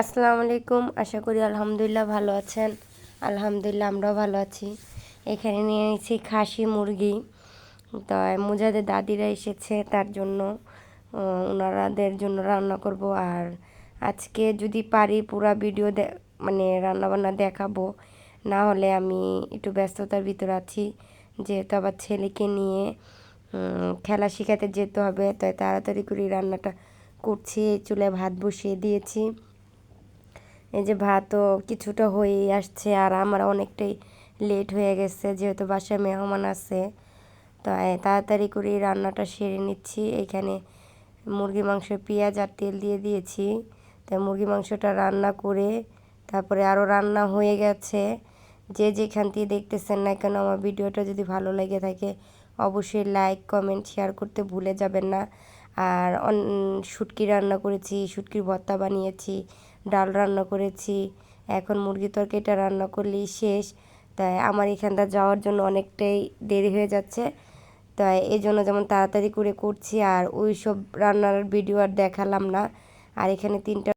আসসালামু আলাইকুম। আশা করি আলহামদুলিল্লাহ ভালো আছেন। আলহামদুলিল্লাহ আমরাও ভালো আছি। এখানে নিয়ে নিয়েছি খাসি মুরগি। তো মুজাদের দাদিরা এসেছে তার জন্য ওনারাদের জন্য রান্না করব। আর আজকে যদি পারি পুরা ভিডিও মানে রান্নাবান্না দেখাবো। না হলে আমি একটু ব্যস্ততার ভিতর আছি। যেহেতু আবার ছেলেকে নিয়ে খেলা শেখাতে যেতে হবে, তাই তাড়াতাড়ি করে রান্নাটা করছি। চুলে ভাত বসিয়ে দিয়েছি। এই যে ভাতও কিছুটা হয়েই আসছে আর আমার অনেকটাই লেট হয়ে গেছে, যেহেতু বাসায় মেহমান আছে। তাই তাড়াতাড়ি করে রান্নাটা সেরে নিচ্ছি। এখানে মুরগি, মাংস, পেঁয়াজ আর তেল দিয়ে দিয়েছি। তাই মুরগি, মাংসটা রান্না করে তারপরে আরও রান্না হয়ে গেছে। যে যেখান থেকে দেখতেছেন না কেন, আমার ভিডিওটা যদি ভালো লেগে থাকে, অবশ্যই লাইক কমেন্ট শেয়ার করতে ভুলে যাবেন না। আর শুটকি রান্না করেছি, শুটকির ভর্তা বানিয়েছি। ডাল রান্না করেছি, এখন মুরগি তরকারিটা রান্না করলেই শেষ। তাই আমার এখানটা যাওয়ার জন্য অনেকটাই দেরি হয়ে যাচ্ছে। তাই এই জন্য যেমন তাড়াতাড়ি করে করছি আর ওই সব রান্নার ভিডিও আর দেখালাম না। আর এখানে তিনটা